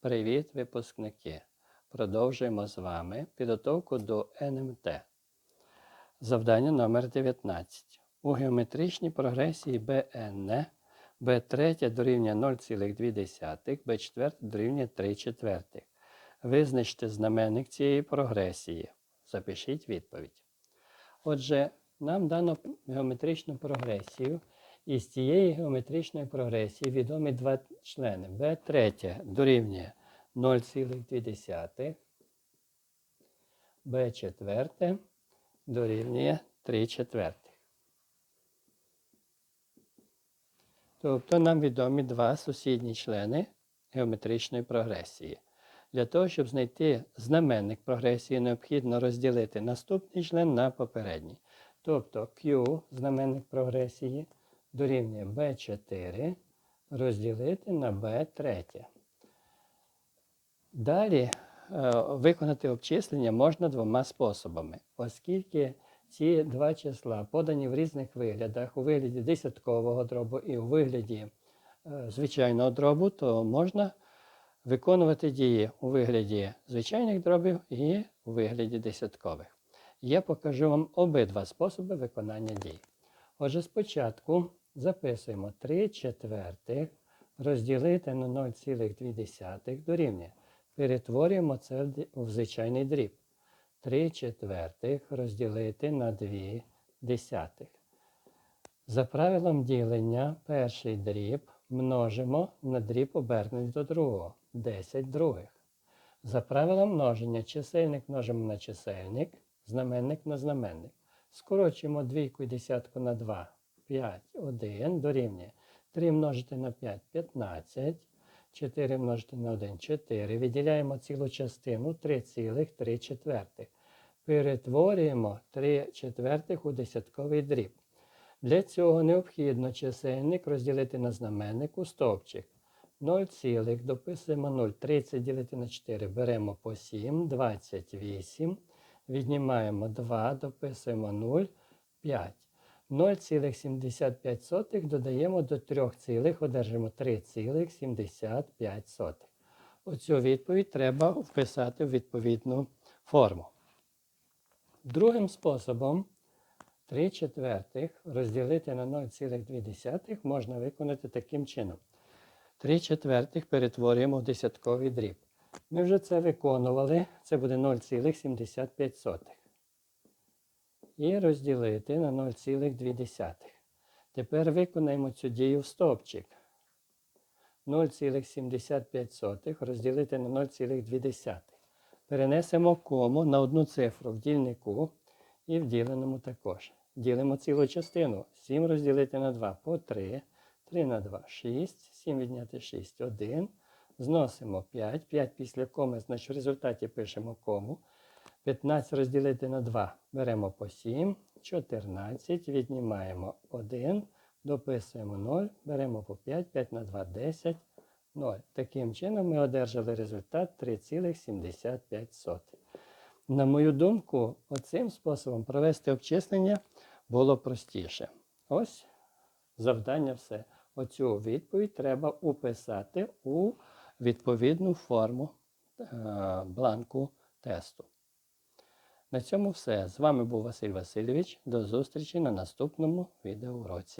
Привіт, випускники! Продовжуємо з вами підготовку до НМТ. Завдання номер 19. У геометричній прогресії БН B3 дорівнює 0,2, B4 дорівнює 3 четвертих. Визначте знаменник цієї прогресії. Запишіть відповідь. Отже, нам дано геометричну прогресію. І з цієї геометричної прогресії відомі два члени. B3 дорівнює 0,2, B4 дорівнює 3 четвертих. Тобто нам відомі два сусідні члени геометричної прогресії. Для того, щоб знайти знаменник прогресії, необхідно розділити наступний член на попередній. Тобто Q, знаменник прогресії, дорівнює B4 розділити на B3. Далі е, виконати обчислення можна двома способами, оскільки ці два числа подані в різних виглядах, у вигляді десяткового дробу і у вигляді е, звичайного дробу, то можна виконувати дії у вигляді звичайних дробів і у вигляді десяткових. Я покажу вам обидва способи виконання дій. Отже, спочатку записуємо 3 четвертих розділити на 0,2 дорівнює. Перетворюємо це в звичайний дріб. 3 четвертих розділити на 2 десятих. За правилом ділення перший дріб множимо на дріб обернений до другого 10 других. За правилом множення чисельник множимо на чисельник, знаменник на знаменник. Скорочуємо двійку і десятку на 2, 5, 1 дорівнює. 3 множити на 5 15. 4 множити на 1 4. Виділяємо цілу частину 3,3 четвертих. Перетворюємо 3 четвертих у десятковий дріб. Для цього необхідно чисельник розділити на знаменник у стовпчик. 0, цілих, дописуємо 0, 30 ділити на 4, беремо по 7, 28. Віднімаємо 2, дописуємо 0, 5. 0,75 додаємо до 3, цілих, одержимо 3,75. Оцю відповідь треба вписати в відповідну форму. Другим способом 3 четвертих розділити на 0,2 можна виконати таким чином. 3 четвертих перетворюємо в десятковий дріб. Ми вже це виконували, це буде 0,75. І розділити на 0,2. Тепер виконаємо цю дію в стовпчик. 0,75 розділити на 0,2. Перенесемо кому на одну цифру в дільнику і в діленому також. Ділимо цілу частину. 7 розділити на 2 по 3. 3 на 2 6. 7 відняти 6 1. Зносимо 5. 5 після коми, значить в результаті пишемо кому. 15 розділити на 2 беремо по 7. 14. Віднімаємо 1. Дописуємо 0. Беремо по 5. 5 на 2 10. 0. Таким чином ми одержали результат 3,75. На мою думку, оцим способом провести обчислення було простіше. Ось завдання все. Оцю відповідь треба уписати у відповідну форму е, бланку тесту. На цьому все. З вами був Василь Васильович. До зустрічі на наступному відеоуроці.